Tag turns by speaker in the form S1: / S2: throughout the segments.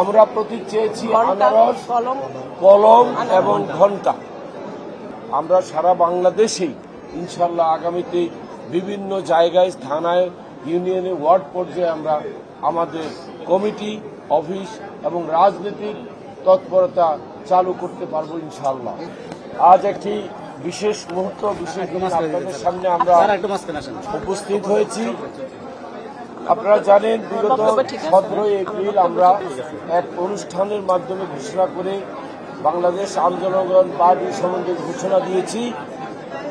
S1: আমরা প্রতীক চেয়েছি আনারস
S2: কলম।
S1: কলম এবং ঘণ্টা। আমরা সারা বাংলাদেশেই ইনশাল্লাহ আগামীতে বিভিন্ন জায়গায় থানায় ইউনিয়নে ওয়ার্ড পর্যায়ে আমরা আমাদের কমিটি অফিস এবং রাজনৈতিক তৎপরতা চালু করতে পারব ইনশাল্লাহ আজ একটি বিশেষ মুহূর্ত বিশেষ দিন আপনাদের সামনে আমরা উপস্থিত হয়েছি। আপনারা জানেন বিগত সতেরোই এপ্রিল আমরা এক অনুষ্ঠানের মাধ্যমে ঘোষণা করে বাংলাদেশ আন্দোলন পার্টি সম্বন্ধে ঘোষণা দিয়েছি।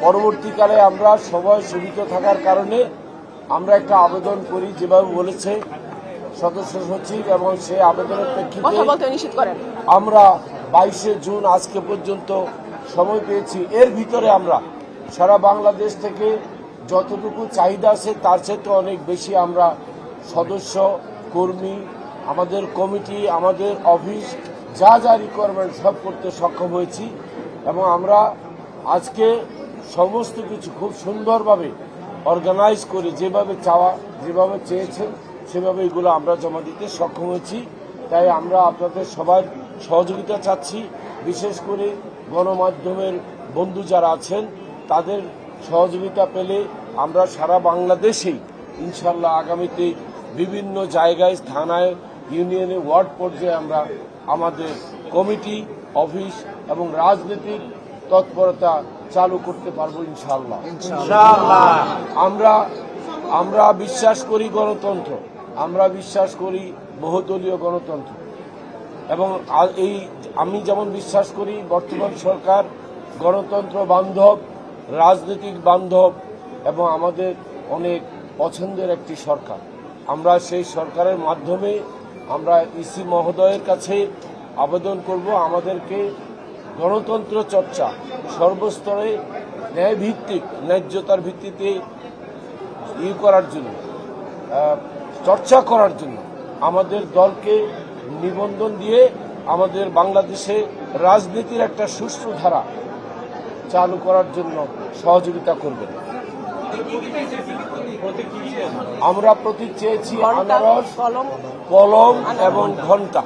S1: পরবর্তীকালে আমরা সবাই সীমিত থাকার কারণে আমরা একটা আবেদন করি যেভাবে বলেছে সদস্য সচিব এবং সেই আবেদনের প্রেক্ষিতে আমরা বাইশে জুন আজকে পর্যন্ত সময় পেয়েছি। এর ভিতরে আমরা সারা বাংলাদেশ থেকে যতটুকু চাহিদা আছে, তার চেয়ে অনেক বেশি আমরা সদস্য, কর্মী, আমাদের কমিটি, আমাদের অফিস, যা যা রিকোয়ারমেন্ট সব করতে সক্ষম হয়েছি এবং আমরা আজকে সমস্ত কিছু খুব সুন্দরভাবে অর্গানাইজ করে যেভাবে চাওয়া, যেভাবে চেয়েছেন, সেভাবে এগুলো আমরা জমা দিতে সক্ষম হয়েছি। তাই আমরা আপনাদের সবার সহযোগিতা চাচ্ছি। বিশেষ করে গণমাধ্যমের বন্ধু যারা আছেন, তাদের সহযোগিতা পেলে আমরা সারা বাংলাদেশেই ইনশাল্লাহ আগামীতে বিভিন্ন জায়গায় থানায় ইউনিয়নে ওয়ার্ড পর্যায়ে আমরা আমাদের কমিটি অফিস এবং রাজনৈতিক তৎপরতা চালু করতে পারব ইনশাল্লাহ আমরা আমরা বিশ্বাস করি গণতন্ত্র। আমরা বিশ্বাস করি বহুদলীয় গণতন্ত্র। এবং এই আমি যেমন বিশ্বাস করি বর্তমান সরকার গণতন্ত্র বান্ধব রাজনৈতিক বান্ধব এবং আমাদের অনেক পছন্দের একটি সরকার। আমরা সেই সরকারের মাধ্যমে আমরা ইসি মহোদয়ের কাছে আবেদন করব আমাদেরকে গণতন্ত্র চর্চা সর্বস্তরে ন্যায় ভিত্তিক ন্যায্যতার ভিত্তিতে ই করার জন্য চর্চা করার জন্য আমাদের দলকে নিবন্ধন দিয়ে আমাদের বাংলাদেশে রাজনীতির একটা সুষ্ঠু ধারা চালু করার জন্য সহযোগিতা করবেন। আমরা প্রতীক চেয়েছি আনারস
S2: কলম
S1: এবং ঘণ্টা।